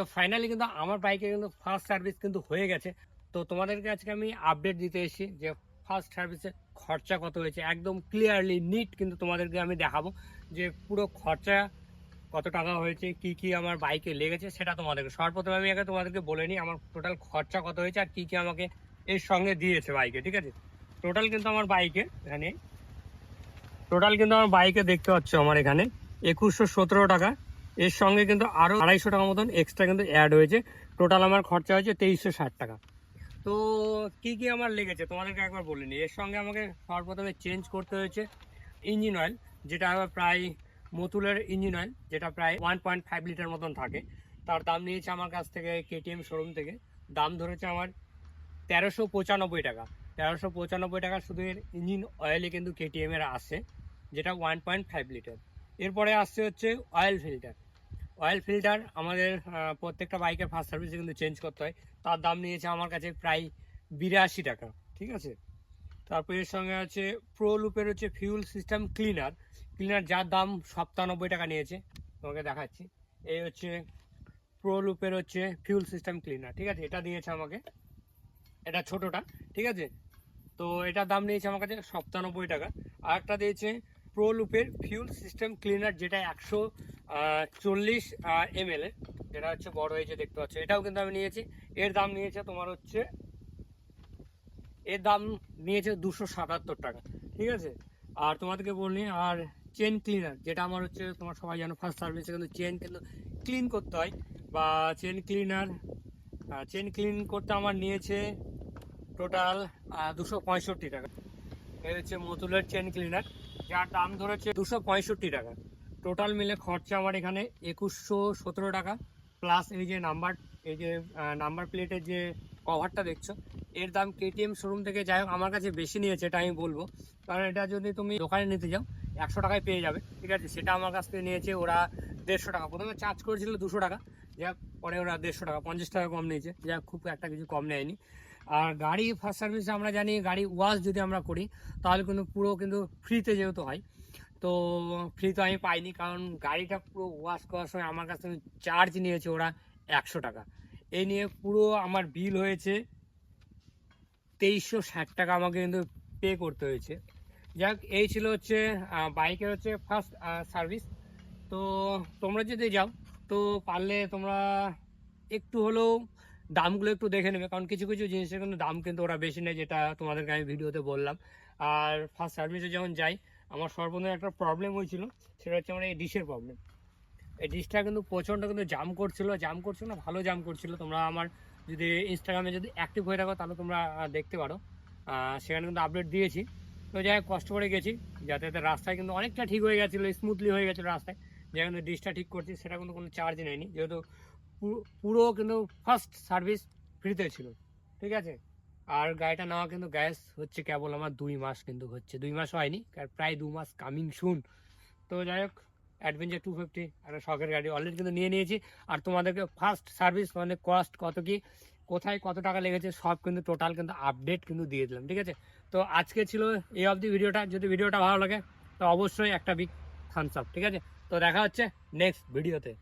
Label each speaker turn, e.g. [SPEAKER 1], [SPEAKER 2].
[SPEAKER 1] তো ফাইনালি কিন্তু আমার বাইকে কিন্তু ফার্স্ট সার্ভিস কিন্তু হয়ে গেছে। তো তোমাদেরকে আজকে আমি আপডেট দিতে এসেছি যে ফার্স্ট সার্ভিসের খরচা কত হয়েছে। একদম ক্লিয়ারলি নিট কিন্তু তোমাদেরকে আমি দেখাবো যে পুরো খরচা কত টাকা হয়েছে, কি কি আমার বাইকে লেগেছে সেটা তোমাদেরকে। সর্বপ্রথমে আমি আগে তোমাদেরকে বলে নিই আমার টোটাল খরচা কত হয়েছে আর কি কি আমাকে এর সঙ্গে দিয়েছে বাইকে ঠিক আছে? টোটাল কিন্তু আমার বাইকে এখানে। টোটাল কিন্তু আমার বাইকে দেখতে পাচ্ছ আমার এখানে একুশশো সতেরো টাকা। এর সঙ্গে কিন্তু আরও আড়াইশো টাকা মতন এক্সট্রা কিন্তু অ্যাড হয়েছে। টোটাল আমার খরচা হয়েছে তেইশশো ষাট টাকা। তো কি কি আমার লেগেছে তোমাদেরকে একবার বলে নিই। এর সঙ্গে আমাকে সর্বপ্রথমে চেঞ্জ করতে হয়েছে ইঞ্জিন অয়েল যেটা প্রায় মতুলের ইঞ্জিন অয়েল যেটা প্রায় ওয়ান পয়েন্ট ফাইভ লিটার মতন থাকে। তার দাম নিয়েছে আমার কাছ থেকে কেটিএম শোরুম থেকে। দাম ধরেছে আমার তেরোশো পঁচানব্বই টাকা। তেরোশো পঁচানব্বই টাকা শুধু এর ইঞ্জিন অয়েলে কিন্তু কেটিএম এর আসে যেটা ওয়ান পয়েন্ট ফাইভ লিটার এরপরে আসছে হচ্ছে অয়েল ফিল্টার অয়েল ফিল্টার আমাদের প্রত্যেকটা বাইকের ফার্স্ট সার্ভিসে কিন্তু চেঞ্জ করতে হয়। তার দাম নিয়েছে আমার কাছে প্রায় বিরাশি টাকা, ঠিক আছে? তারপর এর সঙ্গে আছে প্রো লুপের হচ্ছে ফিউল সিস্টেম ক্লিনার ক্লিনার যার দাম সপ্তানব্বই টাকা নিয়েছে, তোমাকে দেখাচ্ছি। এই হচ্ছে প্রো লুপের হচ্ছে ফিউল সিস্টেম ক্লিনার ঠিক আছে? এটা দিয়েছে আমাকে। এটা ছোটটা, ঠিক আছে? তো এটার দাম নিয়েছে আমার কাছে সপ্তানব্বই টাকা। আর একটা দিয়েছে প্রো লুপের ফিউল সিস্টেম ক্লিনার যেটা একশো চল্লিশ এমএল এর যেটা হচ্ছে বড় হয়েছে দেখতে পাচ্ছ, এটাও কিন্তু আমি নিয়েছি। এর দাম নিয়েছে তোমার হচ্ছে, এর দাম নিয়েছে দুশো সাতাত্তর টাকা, ঠিক আছে? আর তোমাদেরকে বলি, আর চেন ক্লিনার যেটা আমার হচ্ছে, তোমার সবাই জানো ফার্স্ট সার্ভিসে কিন্তু চেন কিন্তু ক্লিন করতে হয়। বা চেন ক্লিনার চেন ক্লিন করতে আমার নিয়েছে টোটাল দুশো পঁয়ষট্টি টাকা। এই হচ্ছে মতুলের চেন ক্লিনার যার দাম ধরেছে দুশো পঁয়ষট্টি টাকা। টোটাল মিলে খরচা আমার এখানে একুশশো সতেরো টাকা। প্লাস এই যে নাম্বার, এই যে নাম্বার প্লেটের যে কভারটা দেখছ, এর দাম কেটিএম শোরুম থেকে যাই হোক, আমার কাছে বেশি নিয়েছে এটা আমি বলব। কারণ এটা যদি তুমি দোকানে নিতে যাও, একশো টাকায় পেয়ে যাবে। ঠিক আছে, সেটা আমার কাছ থেকে নিয়েছে ওরা দেড়শো টাকা। প্রথমে চার্জ করেছিল দুশো টাকা। যাক পরে ওরা দেড়শো টাকা, পঞ্চাশ টাকা কম নিয়েছে। যাক খুব একটা কিছু কম নেয়নি। আর গাড়ি ফার্স্ট সার্ভিস আমরা জানি, গাড়ি ওয়াশ যদি আমরা করি, তাহলে কিন্তু পুরো কিন্তু ফ্রিতে যেহেতু হয় তো ফ্রি তো আমি পাইনি, কারণ গাড়িটা পুরো ওয়াশ করার সময় আমার কাছ থেকে চার্জ নিয়েছে ওরা একশো টাকা। এই নিয়ে পুরো আমার বিল হয়েছে তেইশশো ষাট টাকা আমাকে কিন্তু পে করতে হয়েছে। যাক, এই ছিল হচ্ছে বাইকের হচ্ছে ফার্স্ট সার্ভিস তো তোমরা যদি যাও, তো পারলে তোমরা একটু হলেও দামগুলো একটু দেখে নেবে, কারণ কিছু কিছু জিনিসের কিন্তু দাম কিন্তু ওরা বেশি নেয়, যেটা তোমাদেরকে আমি ভিডিওতে বললাম। আর ফার্স্ট সার্ভিসে যখন যাই আমার সর্বপ্রথম একটা প্রবলেম হয়েছিল, সেটা হচ্ছে আমার এই ডিশের প্রবলেম এই ডিশটা কিন্তু প্রচণ্ড কিন্তু জাম করছিল জাম করছিল না, ভালো জাম করছিল। তোমরা আমার যদি ইনস্টাগ্রামে যদি অ্যাক্টিভ হয়ে থাকো, তাহলে তোমরা দেখতে পারো। সেখানে কিন্তু আপডেট দিয়েছি। তো যাই কষ্ট করে গেছি, যাতে যাতে রাস্তায় কিন্তু অনেকটা ঠিক হয়ে গেছিল স্মুথলি হয়ে গেছিল রাস্তায়। যেখানে ডিশটা ঠিক করছি, সেটা কিন্তু কোনো চার্জ নেয়নি। যেহেতু পুরো কিন্তু ফার্স্ট সার্ভিস ফ্রিতে ছিল। ঠিক আছে? আর গাড়িটা নেওয়া কিন্তু গ্যাস হচ্ছে কেবল আমার দুই মাস কিন্তু হচ্ছে। দুই মাস হয়নি প্রায় দু মাস কামিং শুন তো যাই হোক অ্যাডভেঞ্চার টু ফিফটি একটা শখের গাড়ি অলরেডি কিন্তু নিয়ে নিয়েছি। আর তোমাদেরকে ফার্স্ট সার্ভিস মানে কস্ট কত কি, কোথায় কত টাকা লেগেছে, সব কিন্তু টোটাল কিন্তু আপডেট কিন্তু দিয়ে দিলাম, ঠিক আছে? তো আজকে ছিল এই অবধি ভিডিওটা। যদি ভিডিওটা ভালো লাগে, তো অবশ্যই একটা বিগ থামস আপ ঠিক আছে? তো দেখা হচ্ছে নেক্সট ভিডিওতে